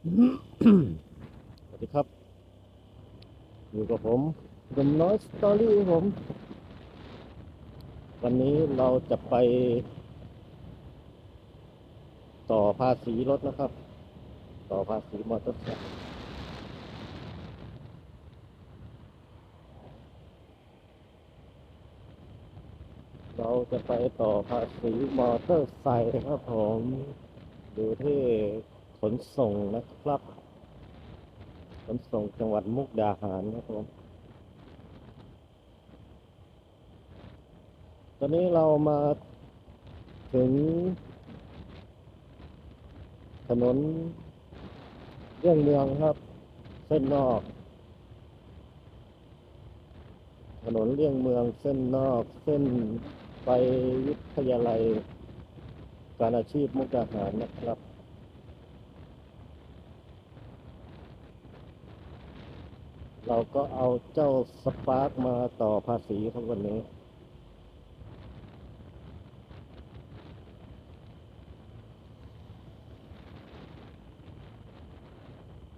สวัสดีครับ อยู่กับผมดมน้อยสตอรี่ผม วันนี้เราจะไป ต่อภาษีรถนะครับ ต่อภาษีมอเตอร์ไซค์เราจะไปต่อภาษีมอเตอร์ไซค์ครับผม ดูที่ ขนส่งนะครับ ขนส่งจังหวัดมุกดาหารนะครับผมตอนนี้เรามาถึง ถนนเลี่ยงเมืองครับ เส้นนอก ถนนเลี่ยงเมืองเส้นนอก เส้นไปวิทยาลัย การอาชีพมุกดาหารนะครับ เราก็เอาเจ้าสปาร์กมาต่อภาษีครับวันนี้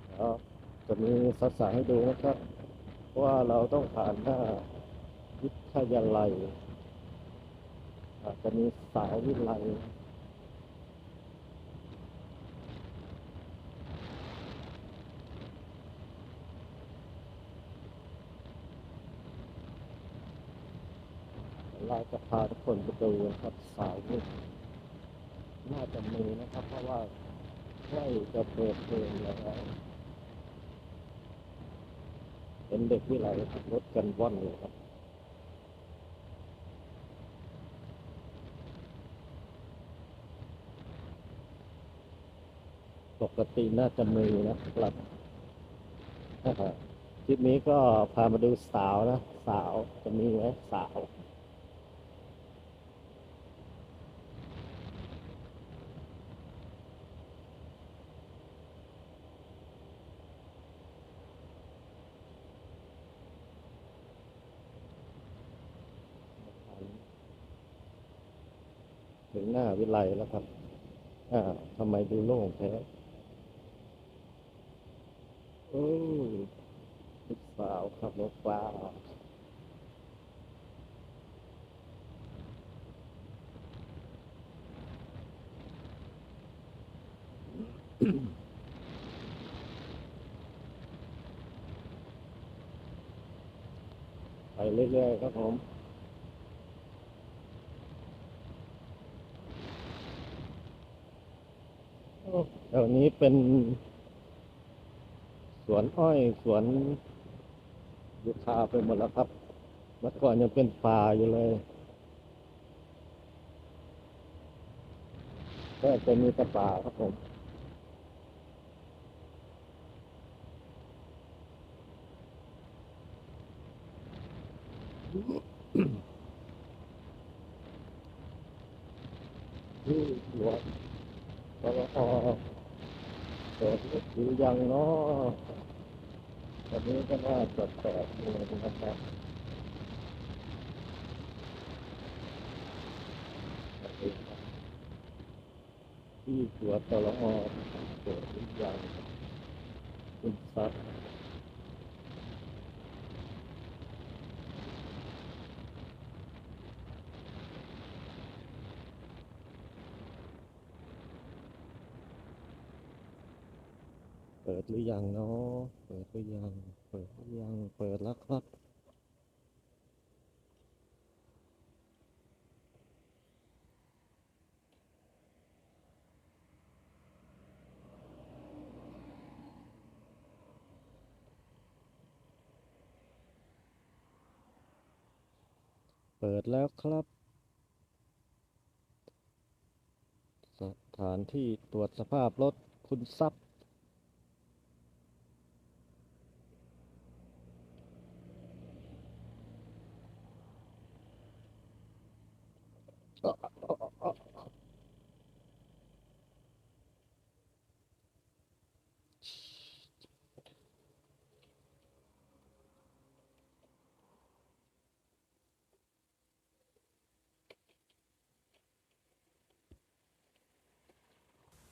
แล้วจะมีสสาให้ดูนะครับ ว่าเราต้องผ่านหน้าวิทยาลัยอาจจะมีสายวิไล เราจะพาทุกคนไปดูนะครับสายนี้น่าจะมีนะครับ เพราะว่าใกล้จะเปิดเพลงแล้วเป็นเด็กวิไหลขับรถกันว่อนเลยครับปกติน่าจะมีนะครับคลิปนี้ก็พามาดูสาวนะ สาวจะมีไหมสาว ถึงหน้าวิไลแล้วครับ อ่าทำไมดูโล่งแท้โอ้ลูกสาวขับรถฟ้าไปเรื่อยๆครับผม แถวนี้เป็น สวนอ้อยสวนยูคาไปหมดแล้วครับเมื่อก่อนยังเป็นป่าอยู่เลย ก็จะมีแต่ป่าครับผมที่หลวงปรอ เปิดหรือยังเนาะตอนนี้ก็น่าจะแปดโมงนะครับที่ตัวตะลอเปิดหรือยังคุณซับ เปิดหรือยังเนาะเปิดหรือยัง เปิดหรือยัง เปิดแล้วครับ เปิดแล้วครับ สถานที่ตรวจสภาพรถคุณทรัพย์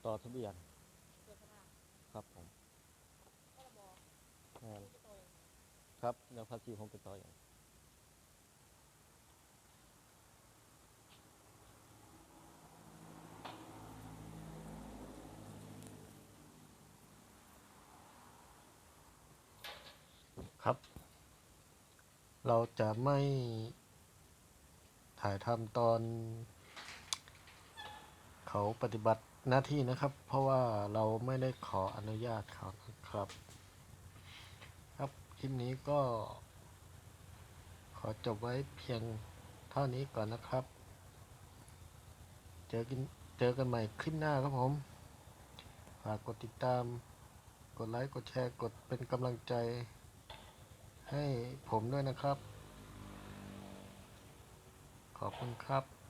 ต่ อทะเบียนครับผมก็ระบอกแม่นที่โตครับเดี๋ยวพาจีผมไปต่ออย่างครับ เราจะไม่ถ่ายทำตอน เขาปฏิบัติ หน้าที่นะครับ เพราะว่าเราไม่ได้ขออนุญาตเขานะครับ ครับคลิปนี้ก็ ขอจบไว้เพียงเท่านี้ก่อนนะครับ เจอกันเจอกันใหม่คลิปหน้าครับผมฝากกดติดตาม กดไลค์ กดแชร์ กดเป็นกำลังใจให้ผมด้วยนะครับ ขอบคุณครับ